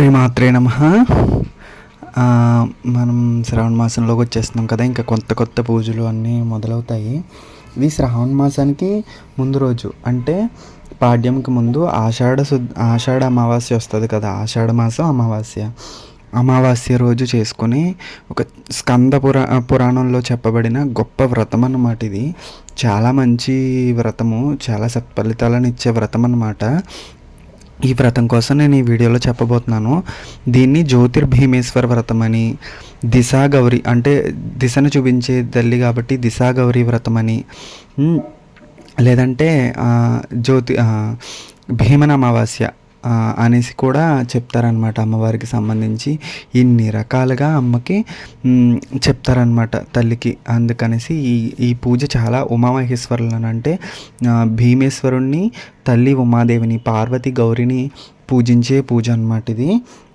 శ్రీమాత్రే నమ. మనం శ్రావణ మాసంలోకి వచ్చేస్తున్నాం కదా ఇంకా కొత్త కొత్త పూజలు అన్నీ మొదలవుతాయి. ఇది శ్రావణ మాసానికి ముందు రోజు. అంటే పాడ్యంకి ముందు ఆషాఢ శుద్ధ ఆషాఢ అమావాస్య వస్తుంది కదా ఆషాఢ మాసం అమావాస్య. అమావాస్య రోజు చేసుకుని ఒక స్కంద పురా పురాణంలో చెప్పబడిన గొప్ప వ్రతం అన్నమాట ఇది. చాలా మంచి వ్రతము చాలా సత్ఫలితాలను ఇచ్చే వ్రతం అన్నమాట. ఈ వ్రతం కోసం నేను ఈ వీడియోలో చెప్పబోతున్నాను. దీన్ని జ్యోతిర్భీమేశ్వర వ్రతం అని దిశా గౌరి అంటే దిశను చూపించే తల్లి కాబట్టి దిశా గౌరీ వ్రతం అని లేదంటే జ్యోతి భీమన అమావాస్య అనేసి కూడా చెప్తారనమాట అమ్మవారికి సంబంధించి. ఇన్ని రకాలుగా అమ్మకి చెప్తారనమాట తల్లికి. అందుకనేసి ఈ ఈ పూజ చాలా ఉమామహేశ్వరులను అంటే భీమేశ్వరుణ్ణి తల్లి ఉమాదేవిని పార్వతి గౌరిని పూజించే పూజ అన్నమాట ఇది.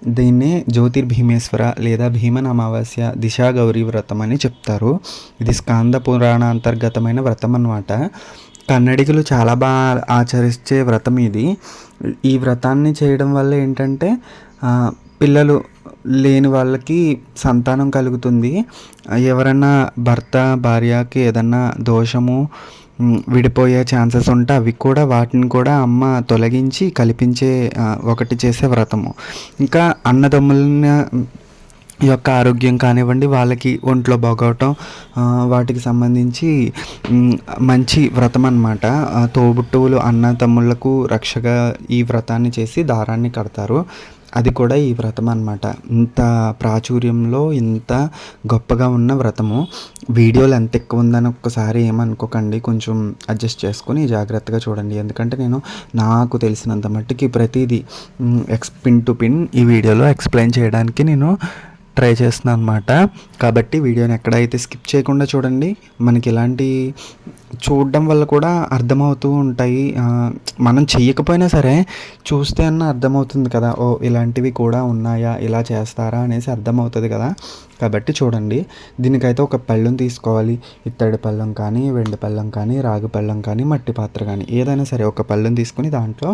దీన్నే జ్యోతిర్భీమేశ్వర లేదా భీమన అమావాస్య దిశా గౌరీ వ్రతం అని చెప్తారు. ఇది స్కాంద పురాణ అంతర్గతమైన వ్రతం అనమాట కన్నడిగులు చాలా బాగా ఆచరించే వ్రతం ఇది. ఈ వ్రతాన్ని చేయడం వల్ల ఏంటంటే పిల్లలు లేని వాళ్ళకి సంతానం కలుగుతుంది. ఎవరన్నా భర్త భార్యకి ఏదన్నా దోషము విడిపోయే ఛాన్సెస్ ఉంటే అవి కూడా వాటిని కూడా అమ్మ తొలగించి కల్పించే ఒకటి చేసే వ్రతము. ఇంకా ఈ యొక్క ఆరోగ్యం కానివ్వండి వాళ్ళకి ఒంట్లో బాగోవటం వాటికి సంబంధించి మంచి వ్రతం అనమాట తోబుట్టువులు అన్న తమ్ముళ్ళకు రక్షగా ఈ వ్రతాన్ని చేసి దారాన్ని కడతారు. అది కూడా ఈ వ్రతం అనమాట ఇంత ప్రాచుర్యంలో ఇంత గొప్పగా ఉన్న వ్రతము. వీడియోలు ఎంత ఎక్కువ ఉందని ఒక్కసారి ఏమనుకోకండి. కొంచెం అడ్జస్ట్ చేసుకుని జాగ్రత్తగా చూడండి. ఎందుకంటే నేను నాకు తెలిసినంత మట్టుకి ప్రతిదీ ఎక్స్ పిన్ టు పిన్ ఈ వీడియోలో ఎక్స్ప్లెయిన్ చేయడానికి నేను ట్రై చేస్తున్నాను అనమాట కాబట్టి వీడియోని ఎక్కడైతే స్కిప్ చేయకుండా చూడండి. మనకి ఇలాంటి చూడడం వల్ల కూడా అర్థమవుతూ ఉంటాయి. మనం చెయ్యకపోయినా సరే చూస్తే అన్న అర్థమవుతుంది కదా. ఓ ఇలాంటివి కూడా ఉన్నాయా? ఇలా చేస్తారా? అనేసి అర్థమవుతుంది కదా. కాబట్టి చూడండి. దీనికైతే ఒక పళ్ళెం తీసుకోవాలి. ఇత్తడి పళ్ళెం కానీ వెండి పళ్ళెం కానీ రాగి పళ్ళెం కానీ మట్టి పాత్ర కానీ ఏదైనా సరే ఒక పళ్ళెం తీసుకుని దాంట్లో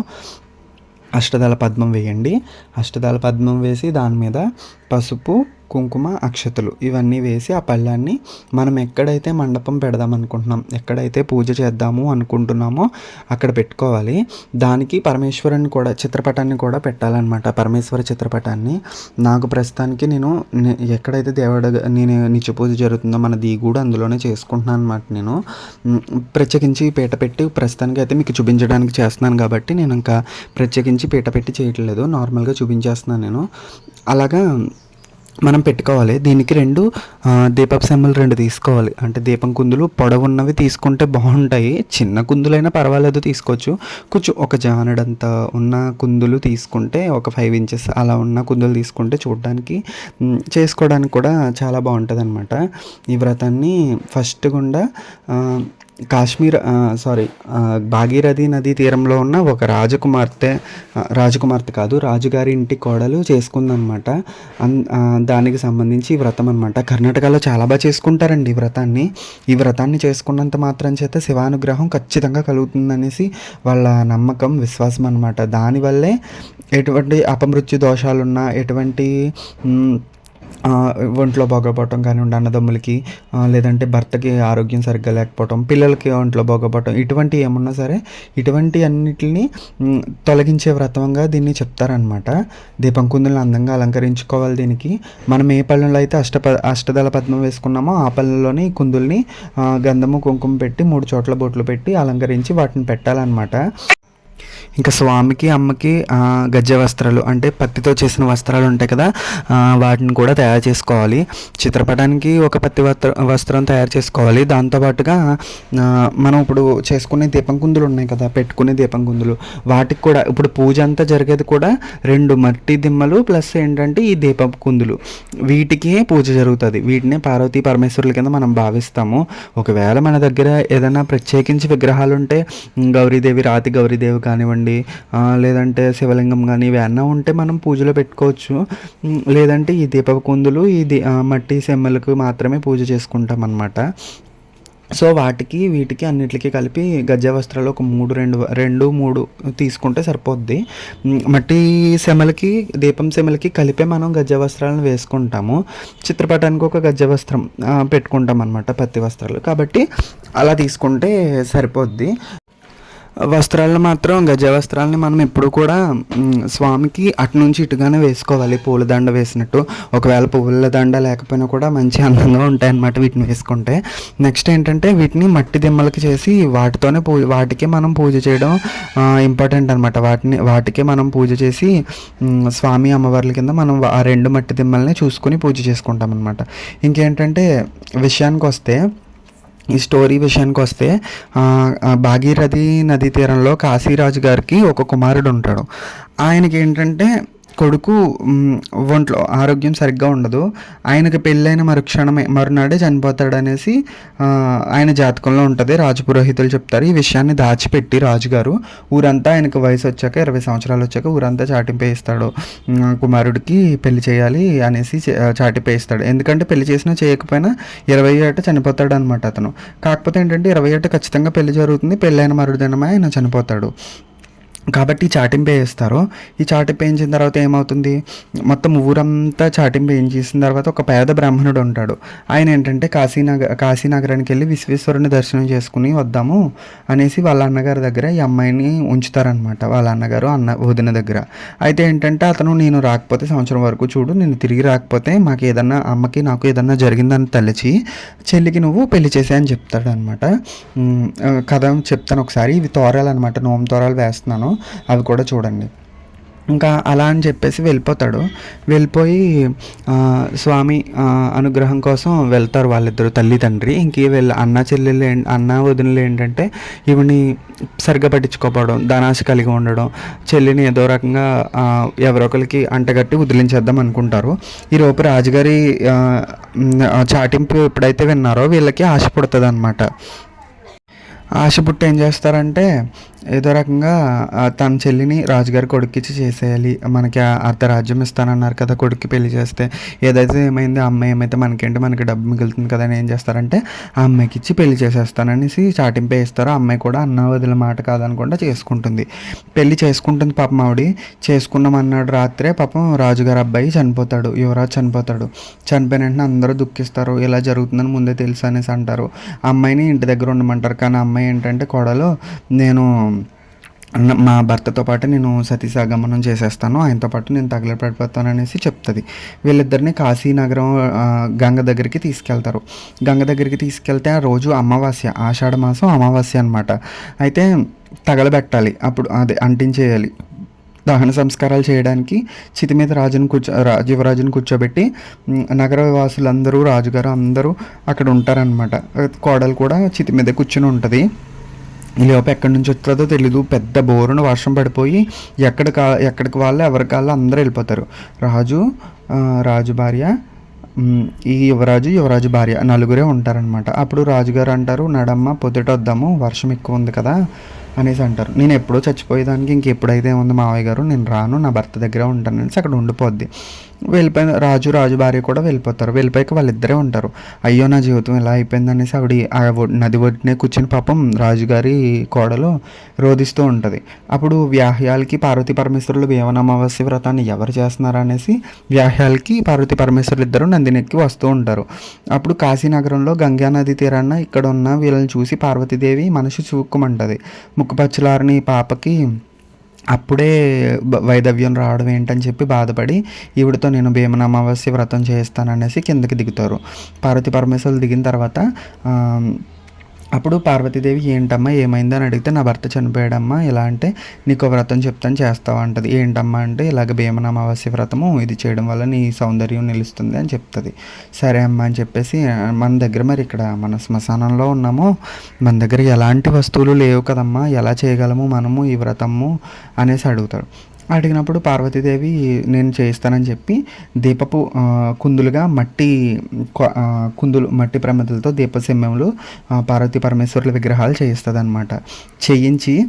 అష్టదళ పద్మం వేయండి. అష్టదళ పద్మం వేసి దాని మీద పసుపు కుంకుమ అక్షతలు ఇవన్నీ వేసి ఆ పళ్ళాన్ని మనం ఎక్కడైతే మండపం పెడదాం అనుకుంటున్నాం ఎక్కడైతే పూజ చేద్దాము అనుకుంటున్నామో అక్కడ పెట్టుకోవాలి. దానికి పరమేశ్వరుని కూడా చిత్రపటాన్ని కూడా పెట్టాలన్నమాట. పరమేశ్వర చిత్రపటాన్ని. నాకు ప్రస్తుతానికి నేను ఎక్కడైతే దేవుడు నేను నిత్య పూజ జరుగుతుందో మన కూడా అందులోనే చేసుకుంటున్నాను అనమాట నేను. ప్రత్యేకించి పీట పెట్టి ప్రస్తుతానికి అయితే మీకు చూపించడానికి చేస్తున్నాను కాబట్టి నేను ఇంకా ప్రత్యేకించి పీట పెట్టి చేయట్లేదు. నార్మల్గా చూపించేస్తున్నాను నేను. అలాగా మనం పెట్టుకోవాలి. దీనికి రెండు దీపపు సెమ్మలు రెండు తీసుకోవాలి. అంటే దీపం కుందులు పొడవున్నవి తీసుకుంటే బాగుంటాయి. చిన్న కుందులైనా పర్వాలేదు తీసుకోవచ్చు. కొంచెం ఒక జానడంత ఉన్న కుందులు తీసుకుంటే ఒక ఫైవ్ ఇంచెస్ అలా ఉన్న కుందులు తీసుకుంటే చూడడానికి చేసుకోవడానికి కూడా చాలా బాగుంటుంది అనమాట ఈ వ్రతాన్ని ఫస్ట్ గుండా కాశ్మీర్ సారీ భాగీరథి నదీ తీరంలో ఉన్న ఒక రాజకుమార్తె రాజకుమార్తె కాదు రాజుగారి ఇంటి కోడలు చేసుకుందనమాట అన్ దానికి సంబంధించి ఈ వ్రతం అనమాట కర్ణాటకలో చాలా బాగా చేసుకుంటారండి ఈ వ్రతాన్ని. ఈ వ్రతాన్ని చేసుకున్నంత మాత్రం చేత శివానుగ్రహం ఖచ్చితంగా కలుగుతుందనేసి వాళ్ళ నమ్మకం విశ్వాసం అనమాట దానివల్లే ఎటువంటి అపమృత్యు దోషాలున్నా ఎటువంటి ఒంట్లో బాగోపోవటం కానివ్వండి అన్నదమ్ములకి లేదంటే భర్తకి ఆరోగ్యం సరిగ్గా లేకపోవటం పిల్లలకి ఒంట్లో బాగోపోవటం ఇటువంటి ఏమున్నా సరే ఇటువంటి అన్నిటిని తొలగించే వ్రతంగా దీన్ని చెప్తారనమాట దీపం కుందులను అందంగా అలంకరించుకోవాలి దీనికి. మనం ఏ పళ్ళెంలో అయితే అష్ట అష్టదళ పద్మం వేసుకున్నామో ఆ పళ్ళలోని కుందుల్ని గంధము కుంకుమ పెట్టి మూడు చోట్ల బొట్లు పెట్టి అలంకరించి వాటిని పెట్టాలన్నమాట. ఇంకా స్వామికి అమ్మకి గజ్జ గజ్జె వస్త్రాలు అంటే పత్తితో చేసిన వస్త్రాలు ఉంటాయి కదా వాటిని కూడా తయారు చేసుకోవాలి. చిత్రపటానికి ఒక పత్తి వస్త్ర వస్త్రం తయారు చేసుకోవాలి. దాంతోపాటుగా మనం ఇప్పుడు చేసుకునే దీపం కుందులు ఉన్నాయి కదా పెట్టుకునే దీపం కుందులు వాటికి కూడా ఇప్పుడు పూజ అంతా జరిగేది కూడా రెండు మట్టి దిమ్మలు ప్లస్ ఏంటంటే ఈ దీపం కుందులు వీటికి పూజ జరుగుతుంది. వీటిని పార్వతీ పరమేశ్వరుల కింద మనం భావిస్తాము. ఒకవేళ మన దగ్గర ఏదైనా ప్రత్యేకించి విగ్రహాలు ఉంటే గౌరీదేవి రాతి గౌరీదేవి కానివ్వండి కానివ్వండి లేదంటే శివలింగం కానీ ఇవన్నీ ఉంటే మనం పూజలో పెట్టుకోవచ్చు. లేదంటే ఈ దీప కుందులు ఈ మట్టి సెమ్మలకు మాత్రమే పూజ చేసుకుంటాం అన్నమాట సో వాటికి వీటికి అన్నిటికీ కలిపి గజ్జ వస్త్రాలు ఒక మూడు రెండు రెండు మూడు తీసుకుంటే సరిపోద్ది. మట్టి సెమలకి దీపం శమలకి కలిపే మనం గజ్జ వస్త్రాలను వేసుకుంటాము. చిత్రపటానికి ఒక గజ్జ వస్త్రం పెట్టుకుంటాం అనమాట పత్తి వస్త్రాలు. కాబట్టి అలా తీసుకుంటే సరిపోద్ది. వస్త్రాలను మాత్రం గజ వస్త్రాలని మనం ఎప్పుడు కూడా స్వామికి అటు నుంచి ఇటుగానే వేసుకోవాలి. పూలదండ వేసినట్టు. ఒకవేళ పువ్వుల దండ లేకపోయినా కూడా మంచి అందంగా ఉంటాయి అన్నమాట వీటిని వేసుకుంటే. నెక్స్ట్ ఏంటంటే వీటిని మట్టి దిమ్మలకి చేసి వాటితోనే పూజ వాటికే మనం పూజ చేయడం ఇంపార్టెంట్ అనమాట వాటిని వాటికే మనం పూజ చేసి స్వామి అమ్మవార్ల కింద మనం ఆ రెండు మట్టి దిమ్మల్ని చూసుకొని పూజ చేసుకుంటాం అనమాట ఇంకేంటంటే విషయానికి వస్తే ఈ స్టోరీ విషయానికి వస్తే భాగీరథి నదీ తీరంలో కాశీరాజు గారికి ఒక కుమారుడు ఉంటాడు. ఆయనకి ఏంటంటే కొడుకు ఒంట్లో ఆరోగ్యం సరిగ్గా ఉండదు. ఆయనకి పెళ్ళైన మరుక్షణమే మరునాడే చనిపోతాడు అనేసి ఆయన జాతకంలో ఉంటుంది. రాజు పురోహితులు చెప్తారు. ఈ విషయాన్ని దాచిపెట్టి రాజుగారు ఊరంతా ఆయనకు వయసు వచ్చాక ఇరవై సంవత్సరాలు వచ్చాక ఊరంతా చాటింపేయిస్తాడు కుమారుడికి పెళ్ళి చేయాలి అనేసి చే- చాటింపేయిస్తాడు ఎందుకంటే పెళ్ళి చేసినా చేయకపోయినా ఇరవై ఏట చనిపోతాడు అనమాట అతను. కాకపోతే ఏంటంటే ఇరవై ఏట ఖచ్చితంగా పెళ్ళి జరుగుతుంది. పెళ్ళైన మరుదినమే ఆయన చనిపోతాడు. కాబట్టి చాటింపు వేస్తారు ఈ చాటింపు వేయించిన తర్వాత ఏమవుతుంది? మొత్తం ఊరంతా చాటింపు వేయించేసిన తర్వాత ఒక పేద బ్రాహ్మణుడు ఉంటాడు. ఆయన ఏంటంటే కాశీనగర్ కాశీనగరానికి వెళ్ళి విశ్వేశ్వరుని దర్శనం చేసుకుని వద్దాము అనేసి వాళ్ళ అన్నగారి దగ్గర ఈ అమ్మాయిని ఉంచుతారనమాట వాళ్ళ అన్నగారు అన్న వదిన దగ్గర. అయితే ఏంటంటే అతను నేను రాకపోతే సంవత్సరం వరకు చూడు నేను తిరిగి రాకపోతే మాకు ఏదన్నా అమ్మకి నాకు ఏదన్నా జరిగిందని తలచి చెల్లికి నువ్వు పెళ్ళి చేసే అని చెప్తాడు కథ చెప్తాను ఒకసారి. ఇవి తోరాలన్నమాట. నోము తోరాలు వేస్తున్నాను. అవి కూడా చూడండి. ఇంకా అలా అని చెప్పేసి వెళ్ళిపోతాడు. వెళ్ళిపోయి స్వామి అనుగ్రహం కోసం వెళ్తారు వాళ్ళిద్దరు తల్లి తండ్రి ఇంక వీళ్ళ అన్న చెల్లెళ్ళు అన్న వదినలు ఏంటంటే ఈవిని సరిగ్గా పట్టించుకోకపోవడం ధనాశ కలిగి ఉండడం చెల్లిని ఏదో రకంగా ఎవరొకరికి ఎవరో ఒకరికి అంటగట్టి వదిలించేద్దాం అనుకుంటారు. ఈలోపు రాజుగారి చాటింపు ఎప్పుడైతే విన్నారో వీళ్ళకి ఆశ పుడుతుంది అనమాట ఆశ పుట్టి ఏం చేస్తారంటే ఏదో రకంగా తన చెల్లిని రాజుగారి కొడుక్కిచ్చి చేసేయాలి. మనకి అర్ధరాజ్యం ఇస్తానన్నారు కదా కొడుక్కి పెళ్ళి చేస్తే. ఏదైతే ఏమైంది ఆ అమ్మాయి ఏమైతే మనకేంటి మనకి డబ్బు మిగులుతుంది కదా అని ఏం చేస్తారంటే ఆ అమ్మాయికి ఇచ్చి పెళ్ళి చేసేస్తాననేసి చాటింపే ఇస్తారు. ఆ అమ్మాయి కూడా అన్న వదిలిన మాట కాదనకుండా చేసుకుంటుంది. పెళ్ళి చేసుకుంటుంది పాపం ఆవిడ. చేసుకున్నామన్నాడు రాత్రే పాపం రాజుగారి అబ్బాయి చనిపోతాడు. యువరాజ్ చనిపోతాడు. చనిపోయిన వెంటనే అందరూ దుఃఖిస్తారు. ఇలా జరుగుతుందని ముందే తెలుసు అనేసి అంటారు. ఆ అమ్మాయిని ఇంటి దగ్గర ఉండమంటారు. కానీ అమ్మాయి ఏంటంటే కోడలు నేను మా భర్తతో పాటు నేను సతీసాగమనం చేసేస్తాను ఆయనతో పాటు నేను తగలపడిపోతాను అనేసి చెప్తుంది. వీళ్ళిద్దరిని కాశీనగరం గంగ దగ్గరికి తీసుకెళ్తారు. గంగ దగ్గరికి తీసుకెళ్తే ఆ రోజు అమావాస్య ఆషాఢ మాసం అమావాస్య అనమాట అయితే తగలబెట్టాలి అప్పుడు అదే అంటించేయాలి. దహన సంస్కారాలు చేయడానికి చితి మీద రాజును కూర్చో రా యువరాజుని కూర్చోబెట్టి నగర వాసులందరూ రాజుగారు అందరూ అక్కడ ఉంటారనమాట కోడలు కూడా చితి మీద కూర్చుని ఉంటుంది. ఈ లోపు ఎక్కడి నుంచి వస్తుందో తెలీదు. పెద్ద బోరున వర్షం పడిపోయి ఎక్కడ కా ఎక్కడికి వాళ్ళు ఎవరి కాళ్ళు అందరూ వెళ్ళిపోతారు. రాజు రాజు భార్య ఈ యువరాజు యువరాజు భార్య నలుగురే ఉంటారనమాట అప్పుడు రాజుగారు అంటారు నడమ్మ పొద్దుట వద్దాము వర్షం ఎక్కువ ఉంది కదా అనేసి అంటారు. నేను ఎప్పుడో చచ్చిపోయేదానికి ఇంకెప్పుడైతే ఉంది మావయ్య గారు నేను రాను నా భర్త దగ్గర ఉంటాను అనేసి అక్కడ ఉండిపోద్ది. వెళ్ళిపోయిన రాజు రాజు భార్య కూడా వెళ్ళిపోతారు. వెళ్ళిపోయాక వాళ్ళిద్దరే ఉంటారు. అయ్యో నా జీవితం ఇలా అయిపోయింది అనేసి ఆవిడ ఆ నది ఒడ్డునే కూర్చుని పాపం రాజుగారి కోడలు రోధిస్తూ ఉంటుంది. అప్పుడు వ్యాహ్యాలకి పార్వతీ పరమేశ్వరులు వేవన అమావాస్య వ్రతాన్ని ఎవరు చేస్తున్నారు అనేసి వ్యాహ్యాలకి పార్వతీ పరమేశ్వరులు ఇద్దరు నందినెక్కి వస్తూ ఉంటారు. అప్పుడు కాశీనగరంలో గంగా నది తీరాన ఇక్కడ ఉన్న వీళ్ళని చూసి పార్వతీదేవి మనసు చూక్కుమంటది ముక్కుపచ్చలారని పాపకి అప్పుడే వైదవ్యం రావడం ఏంటని చెప్పి బాధపడి ఈవిడతో నేను భీమన అమావాస్య వ్రతం చేస్తాననేసి కిందకి దిగుతారు. పార్వతి పరమేశ్వరులు దిగిన తర్వాత అప్పుడు పార్వతీదేవి ఏంటమ్మా ఏమైంది? అని అడిగితే నా భర్త చనిపోయాడమ్మా ఇలా అంటే నీకు వ్రతం చెప్తాను చేస్తావా? అంటది. ఏంటమ్మా అంటే ఇలాగ భీమన అమావాస్య వ్రతము ఇది చేయడం వల్ల నీ సౌందర్యం నిలుస్తుంది అని చెప్తుంది. సరే అమ్మా అని చెప్పేసి మన దగ్గర మరి ఇక్కడ మన శ్మశానంలో ఉన్నాము. మన దగ్గర ఎలాంటి వస్తువులు లేవు కదమ్మా. ఎలా చేయగలము మనము ఈ వ్రతము? అనేసి అడుగుతాడు. అడిగినప్పుడు పార్వతీదేవి నేను చేయిస్తానని చెప్పి దీపపు కుందులుగా మట్టి కుందులు మట్టి ప్రమిదలతో దీప పార్వతీ పరమేశ్వరుల విగ్రహాలు చేయిస్తుంది అనమాట చేయించి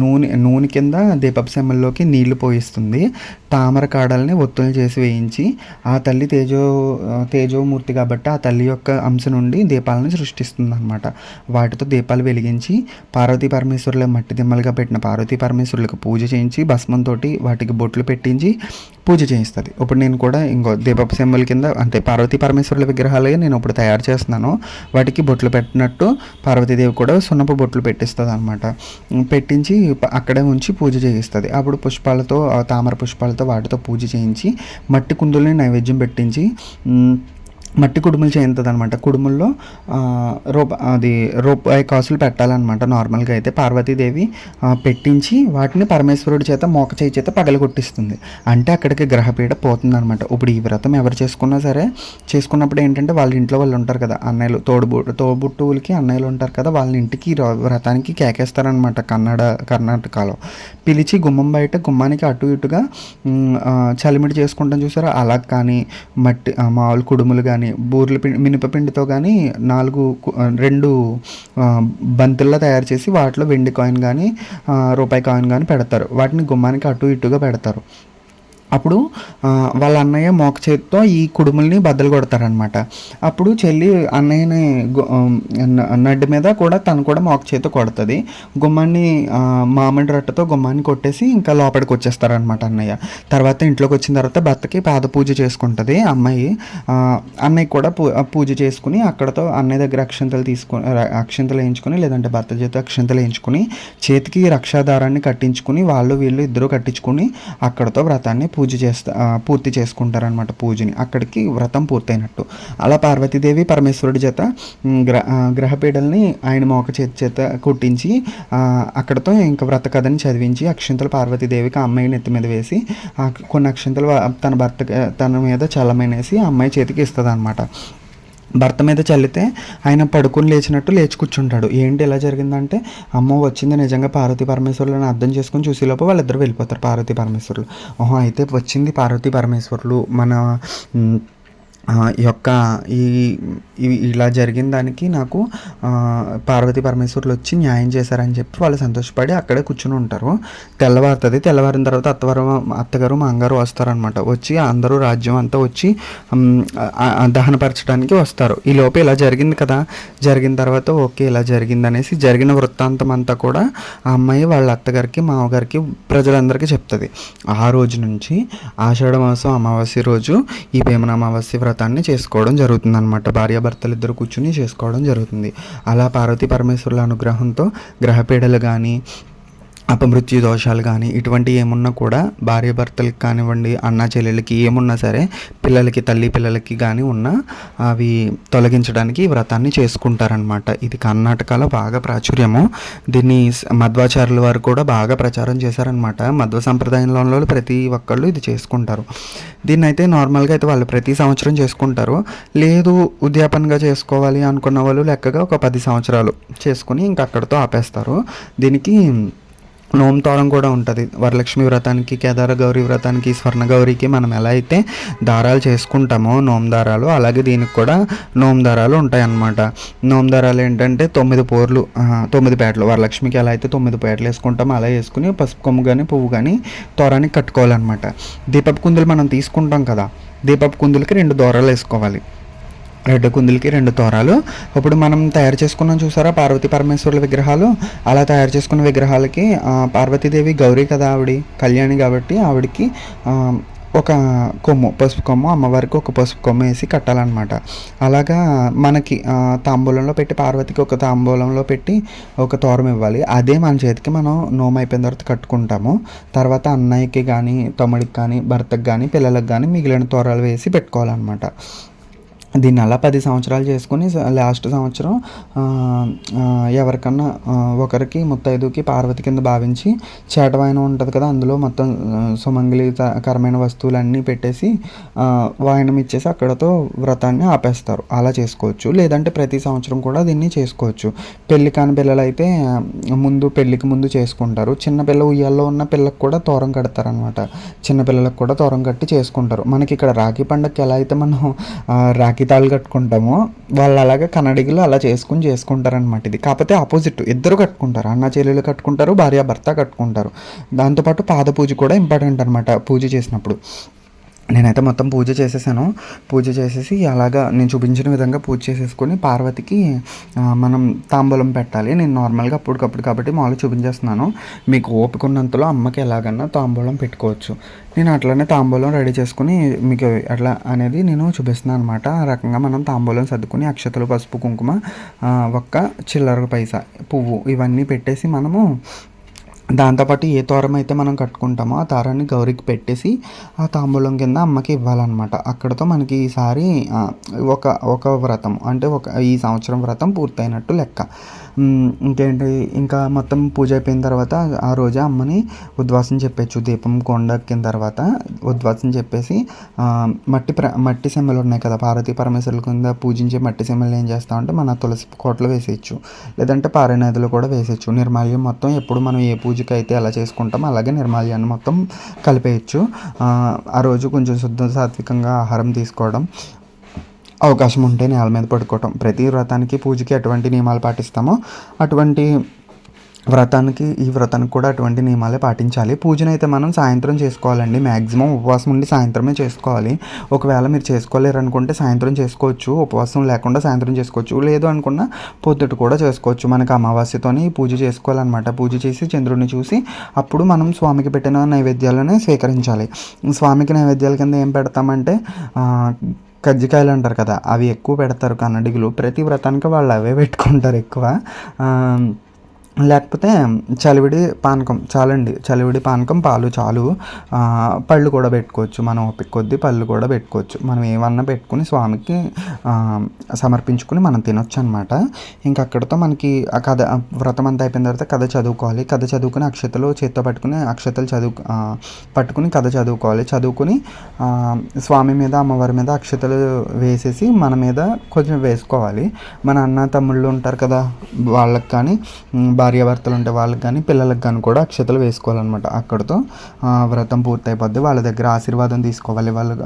నూనె నూనె కింద దీపపు సెమ్మల్లోకి నీళ్ళు పోయిస్తుంది. తామర కాడల్ని ఒత్తులు చేసి వేయించి ఆ తల్లి తేజో తేజోమూర్తి కాబట్టి ఆ తల్లి యొక్క అంశ నుండి దీపాలను సృష్టిస్తుంది అనమాట వాటితో దీపాలు వెలిగించి పార్వతీ పరమేశ్వరుల మట్టి దిమ్మలుగా పెట్టిన పార్వతీ పరమేశ్వరులకు పూజ చేయించి భస్మంతో వాటికి బొట్లు పెట్టించి పూజ చేయిస్తుంది. ఇప్పుడు నేను కూడా ఇంకో దీపపు సెమ్మల కింద అంటే పార్వతీ పరమేశ్వరుల విగ్రహాలే నేను ఇప్పుడు తయారు చేస్తున్నాను. వాటికి బొట్లు పెట్టినట్టు పార్వతీదేవి కూడా సున్నపు బొట్లు పెట్టిస్తుంది అనమాట పెట్టించి అక్కడే ఉంచి పూజ చేయిస్తుంది. అప్పుడు పుష్పాలతో తామర పుష్పాలతో వాటితో పూజ చేయించి మట్టి కుందుల్ని నైవేద్యం పెట్టించి మట్టి కుడుములు చేయింతుంది అనమాట కుడుముల్లో రూప అది రూపాయి కాసులు పెట్టాలన్నమాట. నార్మల్గా అయితే పార్వతీదేవి పెట్టించి వాటిని పరమేశ్వరుడి చేత మోక చేయి చేత పగలగొట్టిస్తుంది. అంటే అక్కడికి గ్రహపీడ పోతుంది అనమాట ఇప్పుడు ఈ వ్రతం ఎవరు చేసుకున్నా సరే చేసుకున్నప్పుడు ఏంటంటే వాళ్ళ ఇంట్లో వాళ్ళు ఉంటారు కదా అన్నయ్యలు తోడుబు తోబుట్టువులకి అన్నయ్యలు ఉంటారు కదా వాళ్ళ ఇంటికి ర- వ్రతానికి కేకేస్తారనమాట కన్నడ కర్ణాటకలో. పిలిచి గుమ్మం బయట గుమ్మానికి అటు ఇటుగా చలిమిడి చేసుకుంటాం చూసారా? అలా కానీ మట్టి మామూలు కుడుములు కానీ బూర్ల పిండి మినపపిండితో కానీ నాలుగు రెండు బంతుల్లా తయారు చేసి వాటిలో వెండి కాయిన్ కానీ రూపాయి కాయిన్ కానీ పెడతారు. వాటిని గుమ్మానికి అటు ఇటుగా పెడతారు. అప్పుడు వాళ్ళ అన్నయ్య మోక చేతితో ఈ కుడుముల్ని బద్దలు కొడతారనమాట అప్పుడు చెల్లి అన్నయ్యని నడ్డి మీద కూడా తను కూడా మోక చేతితో కొడుతుంది. గుమ్మాన్ని మామిడి రట్టతో గుమ్మాన్ని కొట్టేసి ఇంకా లోపలికి వచ్చేస్తారనమాట అన్నయ్య. తర్వాత ఇంట్లోకి వచ్చిన తర్వాత భర్తకి పాద పూజ చేసుకుంటుంది అమ్మాయి. అన్నయ్య కూడా పూ పూజ చేసుకుని అక్కడతో అన్నయ్య దగ్గర అక్షంతలు తీసుకుని అక్షంతలు వేయించుకుని లేదంటే భర్త చేత అక్షంతలు వేయించుకుని చేతికి రక్షాదారాన్ని కట్టించుకుని వాళ్ళు వీళ్ళు ఇద్దరు కట్టించుకుని అక్కడతో వ్రతాన్ని పూజ పూజ చేస్తా పూర్తి చేసుకుంటారనమాట పూజని. అక్కడికి వ్రతం పూర్తయినట్టు. అలా పార్వతీదేవి పరమేశ్వరుడి చేత గ్ర గ్రహపీడల్ని ఆయన మోక చేతి చేత కుట్టించి అక్కడతో ఇంకా వ్రత కథని చదివించి అక్షంతలు పార్వతీదేవికి ఆ అమ్మాయి నెత్తి మీద వేసి కొన్ని అక్షంతలు తన భర్త తన మీద చల్లమైనేసి ఆ అమ్మాయి చేతికి ఇస్తుంది అనమాట భర్త మీద చల్లితే ఆయన పడుకుని లేచినట్టు లేచి కూర్చుంటాడు. ఏంటి ఎలా జరిగిందంటే అమ్మ వచ్చింది నిజంగా పార్వతీ పరమేశ్వరులను అర్థం చేసుకుని చూసేలోపు వాళ్ళిద్దరు వెళ్ళిపోతారు పార్వతీ పరమేశ్వరులు. ఓహో అయితే వచ్చింది పార్వతీ పరమేశ్వరులు. మన ఈ యొక్క ఈ ఇలా జరిగిన దానికి నాకు పార్వతి పార్వతీ పరమేశ్వరులు వచ్చి న్యాయం చేశారని చెప్పి వాళ్ళు సంతోషపడి అక్కడే కూర్చుని ఉంటారు. తెల్లవారుతుంది. తెల్లవారిన తర్వాత అత్తవారు అత్తగారు మా అంగారు వస్తారనమాట వచ్చి అందరూ రాజ్యం అంతా వచ్చి దహనపరచడానికి వస్తారు. ఈ లోపు ఇలా జరిగింది కదా. జరిగిన తర్వాత ఓకే ఇలా జరిగింది అనేసి జరిగిన వృత్తాంతం అంతా కూడా ఆ అమ్మాయి వాళ్ళ అత్తగారికి మామగారికి ప్రజలందరికీ చెప్తుంది. ఆ రోజు నుంచి ఆషాఢ మాసం అమావాస్య రోజు ఈ భీమన అమావాస్య వ్రతాన్ని చేసుకోవడం జరుగుతుంది అనమాట భార్యాభర్తలు ఇద్దరు కూర్చుని చేసుకోవడం జరుగుతుంది. అలా పార్వతీ పరమేశ్వరుల అనుగ్రహంతో గ్రహపీడలు కానీ అపమృత్యు దోషాలు కానీ ఇటువంటి ఏమున్నా కూడా భార్యాభర్తలకి కానివ్వండి అన్న చెల్లెలకి ఏమున్నా సరే పిల్లలకి తల్లి పిల్లలకి కానీ ఉన్న అవి తొలగించడానికి వ్రతాన్ని చేసుకుంటారనమాట ఇది కర్ణాటకలో బాగా ప్రాచుర్యము. దీన్ని మధ్వాచార్యుల వారు కూడా బాగా ప్రచారం చేశారనమాట మధ్వ సంప్రదాయంలో ప్రతి ఒక్కళ్ళు ఇది చేసుకుంటారు. దీన్ని అయితే నార్మల్గా అయితే వాళ్ళు ప్రతి సంవత్సరం చేసుకుంటారు. లేదు ఉద్యాపనగా చేసుకోవాలి అనుకున్న వాళ్ళు లెక్కగా ఒక పది సంవత్సరాలు చేసుకుని ఇంక అక్కడితో ఆపేస్తారు. దీనికి నోమతోరం కూడా ఉంటుంది. వరలక్ష్మి వ్రతానికి కేదార గౌరీ వ్రతానికి స్వర్ణ గౌరీకి మనం ఎలా అయితే దారాలు చేసుకుంటామో నోము దారాలు అలాగే దీనికి కూడా నోము దారాలు ఉంటాయి అన్నమాట నోము దారాలు ఏంటంటే తొమ్మిది పోర్లు తొమ్మిది పేటలు. వరలక్ష్మికి ఎలా అయితే తొమ్మిది పేటలు వేసుకుంటామో అలా వేసుకుని పసుపు కొమ్ము కానీ పువ్వు కానీ తోరానికి కట్టుకోవాలన్నమాట. దీపపు కుందులు మనం తీసుకుంటాం కదా దీపపు కుందులకి రెండు దూరాలు వేసుకోవాలి. రెండు కుందులకి రెండు తోరాలు. ఇప్పుడు మనం తయారు చేసుకున్నాం చూసారా పార్వతీ పరమేశ్వరుల విగ్రహాలు. అలా తయారు చేసుకున్న విగ్రహాలకి పార్వతీదేవి గౌరీ కదా ఆవిడ కళ్యాణి కాబట్టి ఆవిడకి ఒక కొమ్ము పసుపు కొమ్ము అమ్మవారికి ఒక పసుపు కొమ్ము వేసి కట్టాలన్నమాట. అలాగా మనకి తాంబూలంలో పెట్టి పార్వతికి ఒక తాంబూలంలో పెట్టి ఒక తోరం ఇవ్వాలి. అదే మన చేతికి మనం నోమ అయిపోయిన తర్వాత కట్టుకుంటాము. తర్వాత అన్నయ్యకి కానీ తమ్ముడికి కానీ భర్తకి కానీ పిల్లలకు కానీ మిగిలిన తోరాలు వేసి పెట్టుకోవాలన్నమాట. దీన్ని అలా పది సంవత్సరాలు చేసుకుని లాస్ట్ సంవత్సరం ఎవరికన్నా ఒకరికి ముత్తైదుకి పార్వతి కింద భావించి చేటవాయనం ఉంటుంది కదా అందులో మొత్తం ఆ, సుమంగళికరమైన వస్తువులన్నీ పెట్టేసి వాయనం ఇచ్చేసి అక్కడతో వ్రతాన్ని ఆపేస్తారు. అలా చేసుకోవచ్చు. లేదంటే ప్రతి సంవత్సరం కూడా దీన్ని చేసుకోవచ్చు. పెళ్ళి కాని పిల్లలు అయితే ముందు పెళ్ళికి ముందు చేసుకుంటారు. చిన్నపిల్ల ఉయ్యాల్లో ఉన్న పిల్లకు కూడా తోరం కడతారనమాట చిన్నపిల్లలకు కూడా తోరం కట్టి చేసుకుంటారు. మనకి ఇక్కడ రాఖీ పండగకి ఎలా అయితే మనం రాఖీ అక్కి తాళ్ళు కట్టుకుంటామో వాళ్ళు అలాగే కన్నడిగులు అలా చేసుకుని చేసుకుంటారనమాట ఇది. కాకపోతే ఆపోజిట్ ఇద్దరు కట్టుకుంటారు. అన్న చెల్లెలు కట్టుకుంటారు భార్య భర్త కట్టుకుంటారు. దాంతోపాటు పాద పూజ కూడా ఇంపార్టెంట్ అనమాట పూజ చేసినప్పుడు. నేనైతే మొత్తం పూజ చేసేసాను. పూజ చేసేసి అలాగా నేను చూపించిన విధంగా పూజ చేసేసుకొని పార్వతికి మనం తాంబూలం పెట్టాలి. నేను నార్మల్గా అప్పటికప్పుడు కాబట్టి మామూలుగా చూపించేస్తున్నాను. మీకు ఓపిక ఉన్నంతలో అమ్మకి ఎలాగన్నా తాంబూలం పెట్టుకోవచ్చు. నేను అట్లనే తాంబూలం రెడీ చేసుకుని మీకు అట్లా అనేది నేను చూపిస్తున్నాను అనమాట ఆ రకంగా మనం తాంబూలం సర్దుకుని అక్షతలు పసుపు కుంకుమ ఒక్క చిల్లర పైసా పువ్వు ఇవన్నీ పెట్టేసి మనము దాంతోపాటు ఏ తోరం అయితే మనం కట్టుకుంటామో ఆ తారాన్ని గౌరికి పెట్టేసి ఆ తాంబూలం కింద అమ్మకి ఇవ్వాలన్నమాట. అక్కడతో మనకి ఈసారి ఒక ఒక వ్రతం అంటే ఒక ఈ సంవత్సరం వ్రతం పూర్తయినట్టు లెక్క. ఇంకేంటి? ఇంకా మొత్తం పూజ అయిపోయిన తర్వాత ఆ రోజు అమ్మని ఉద్వాసం చెప్పచ్చు. దీపం కొండ ఎక్కిన తర్వాత ఉద్వాసం చెప్పేసి మట్టి ప్ర మట్టి సెమ్మలు ఉన్నాయి కదా పార్వతీ పరమేశ్వరుల కింద పూజించే మట్టి సెమ్మలు ఏం చేస్తామంటే మన తులసి కోటలు వేసేయచ్చు. లేదంటే పారే నదిలో కూడా వేసేయచ్చు. నిర్మాల్యం మొత్తం ఎప్పుడు మనం ఏ పూజకి అయితే ఎలా చేసుకుంటామో అలాగే నిర్మాల్యాన్ని మొత్తం కలిపేయచ్చు. ఆ రోజు కొంచెం శుద్ధ సాత్వికంగా ఆహారం తీసుకోవడం అవకాశం ఉంటే నేల మీద పడుకోవటం. ప్రతి వ్రతానికి పూజకి ఎటువంటి నియమాలు పాటిస్తామో అటువంటి వ్రతానికి ఈ వ్రతానికి కూడా అటువంటి నియమాలే పాటించాలి. పూజను అయితే మనం సాయంత్రం చేసుకోవాలండి. మ్యాక్సిమం ఉపవాసం ఉండి సాయంత్రమే చేసుకోవాలి. ఒకవేళ మీరు చేసుకోలేరు అనుకుంటే సాయంత్రం చేసుకోవచ్చు. ఉపవాసం లేకుండా సాయంత్రం చేసుకోవచ్చు. లేదు అనుకున్నా పొద్దుట కూడా చేసుకోవచ్చు. మనకి అమావాస్యతోని పూజ చేసుకోవాలన్నమాట. పూజ చేసి చంద్రుడిని చూసి అప్పుడు మనం స్వామికి పెట్టిన నైవేద్యాలను స్వీకరించాలి. స్వామికి నైవేద్యాల కింద ఏం పెడతామంటే కజ్జికాయలు అంటారు కదా అవి ఎక్కువ పెడతారు కన్నడిగులు. ప్రతి వ్రతానికి వాళ్ళు అవే పెట్టుకుంటారు ఎక్కువ. లేకపోతే చలివిడి పానకం చాలండి. చలివిడి పానకం పాలు చాలు. పళ్ళు కూడా పెట్టుకోవచ్చు. మనం ఓపిక కొద్దీ పళ్ళు కూడా పెట్టుకోవచ్చు. మనం ఏమన్నా పెట్టుకుని స్వామికి సమర్పించుకుని మనం తినొచ్చు అనమాట ఇంక అక్కడితో మనకి ఆ కథ వ్రతం అంతా అయిపోయిన తర్వాత కథ చదువుకోవాలి. కథ చదువుకుని అక్షతలు చేత్తో పట్టుకుని అక్షతలు చదువు పట్టుకుని కథ చదువుకోవాలి. చదువుకుని స్వామి మీద అమ్మవారి మీద అక్షతలు వేసేసి మన మీద కొంచెం వేసుకోవాలి. మన అన్న తమ్ముళ్ళు ఉంటారు కదా వాళ్ళకి కానీ భార్యాభర్తలు ఉంటే వాళ్ళకి కానీ పిల్లలకు కానీ కూడా అక్షతలు వేసుకోవాలన్నమాట అక్కడితో. వ్రతం పూర్తయిపోద్ది. వాళ్ళ దగ్గర ఆశీర్వాదం తీసుకోవాలి. వాళ్ళు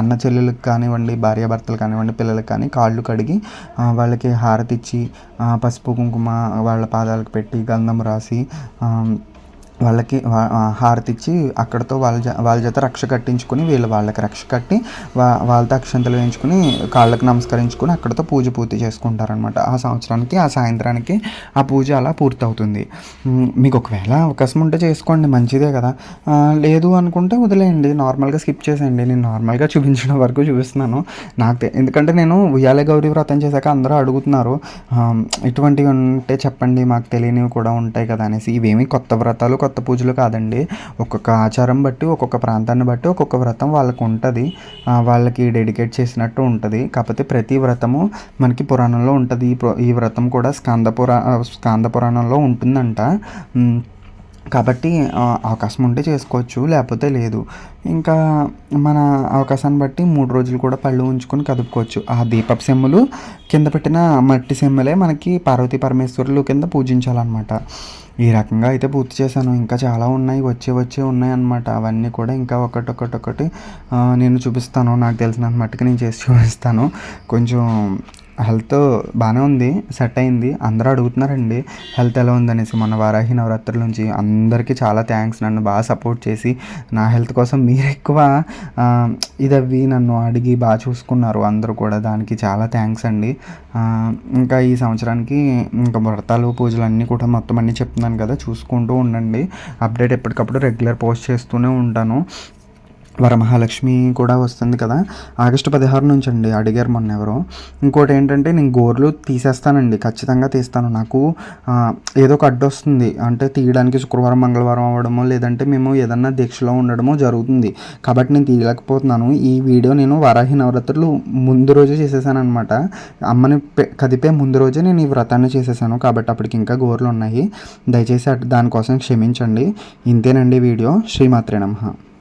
అన్న చెల్లెలకు కానివ్వండి భార్యాభర్తలు కానివ్వండి పిల్లలకు కానీ కాళ్ళు కడిగి వాళ్ళకి హారతి ఇచ్చి పసుపు కుంకుమ వాళ్ళ పాదాలకు పెట్టి గంధం రాసి వాళ్ళకి హారతిచ్చి అక్కడతో హారతి ఇచ్చి వాళ్ళ జ వాళ్ళ చేత రక్ష కట్టించుకుని వీళ్ళు వాళ్ళకి రక్ష కట్టి వా వాళ్ళతో అక్షంతలు వేయించుకుని కాళ్ళకి నమస్కరించుకుని అక్కడతో పూజ పూర్తి చేసుకుంటారనమాట ఆ సంవత్సరానికి ఆ సాయంత్రానికి ఆ పూజ అలా పూర్తవుతుంది. మీకు ఒకవేళ అవకాశం ఉంటే చేసుకోండి మంచిదే కదా. లేదు అనుకుంటే వదిలేయండి నార్మల్గా స్కిప్ చేసేయండి. నేను నార్మల్గా చూపించడం వరకు చూపిస్తున్నాను. నాకు తె- ఎందుకంటే నేను ఉయ్యాల గౌరీ వ్రతం చేశాక అందరూ అడుగుతున్నారు. ఇటువంటివి ఉంటే చెప్పండి మాకు తెలియనివి కూడా ఉంటాయి కదా అనేసి. ఇవేమి కొత్త వ్రతాలు కొత్త కొత్త పూజలు కాదండి. ఒక్కొక్క ఆచారం బట్టి ఒక్కొక్క ప్రాంతాన్ని బట్టి ఒక్కొక్క వ్రతం వాళ్ళకు ఉంటుంది. వాళ్ళకి డెడికేట్ చేసినట్టు ఉంటుంది. కాకపోతే ప్రతి వ్రతము మనకి పురాణంలో ఉంటుంది. ఈ వ్రతం కూడా స్కంద పురా స్కంద పురాణంలో ఉంటుందంట. కాబట్టి అవకాశం ఉంటే చేసుకోవచ్చు లేకపోతే లేదు. ఇంకా మన అవకాశాన్ని బట్టి మూడు రోజులు కూడా పళ్ళు ఉంచుకొని కదుపుకోవచ్చు. ఆ దీపపు సెమ్ములు కింద పెట్టిన మట్టి సెమ్ములే మనకి పార్వతీ పరమేశ్వరులు కింద పూజించాలన్నమాట. ఈ రకంగా అయితే పూర్తి చేశాను. ఇంకా చాలా ఉన్నాయి వచ్చే వచ్చే ఉన్నాయి అన్నమాట అవన్నీ కూడా ఇంకా ఒకటి ఒకటి నేను చూపిస్తాను. నాకు తెలిసినంత మట్టుకు నేను చేసి చూపిస్తాను. కొంచెం హెల్త్ బాగానే ఉంది సెట్ అయింది. అందరూ అడుగుతున్నారండి హెల్త్ ఎలా ఉందనేసి. మొన్న వారాహి నవరాత్రుల నుంచి అందరికీ చాలా థ్యాంక్స్. నన్ను బాగా సపోర్ట్ చేసి నా హెల్త్ కోసం మీరు ఎక్కువ ఇదవి నన్ను అడిగి బాగా చూసుకున్నారు. అందరూ కూడా దానికి చాలా థ్యాంక్స్ అండి. ఇంకా ఈ సంవత్సరానికి ఇంకా వ్రతాలు పూజలు అన్నీ కూడా మొత్తం అన్నీ చెప్తున్నాను కదా. చూసుకుంటూ ఉండండి. అప్డేట్ ఎప్పటికప్పుడు రెగ్యులర్ పోస్ట్ చేస్తూనే ఉంటాను. వరమహాలక్ష్మి కూడా వస్తుంది కదా. ఆగస్టు పదిహారు నుంచి అండి అడిగారు మొన్న ఎవరో. ఇంకోటి ఏంటంటే నేను గోర్లు తీసేస్తానండి ఖచ్చితంగా తీస్తాను. నాకు ఏదో ఒక అడ్డు వస్తుంది అంటే తీయడానికి శుక్రవారం మంగళవారం అవ్వడమో లేదంటే మేము ఏదన్నా దీక్షలో ఉండడమో జరుగుతుంది. కాబట్టి నేను తీయలేకపోతున్నాను. ఈ వీడియో నేను వరాహి నవరాత్రులు ముందు రోజే చేసేసాను అనమాట అమ్మని కదిపే ముందు రోజే నేను ఈ వ్రతాన్ని చేసేసాను. కాబట్టి అప్పటికి ఇంకా గోర్లు ఉన్నాయి దయచేసి అటు దానికోసం క్షమించండి. ఇంతేనండి వీడియో. శ్రీమాత్రే నమః.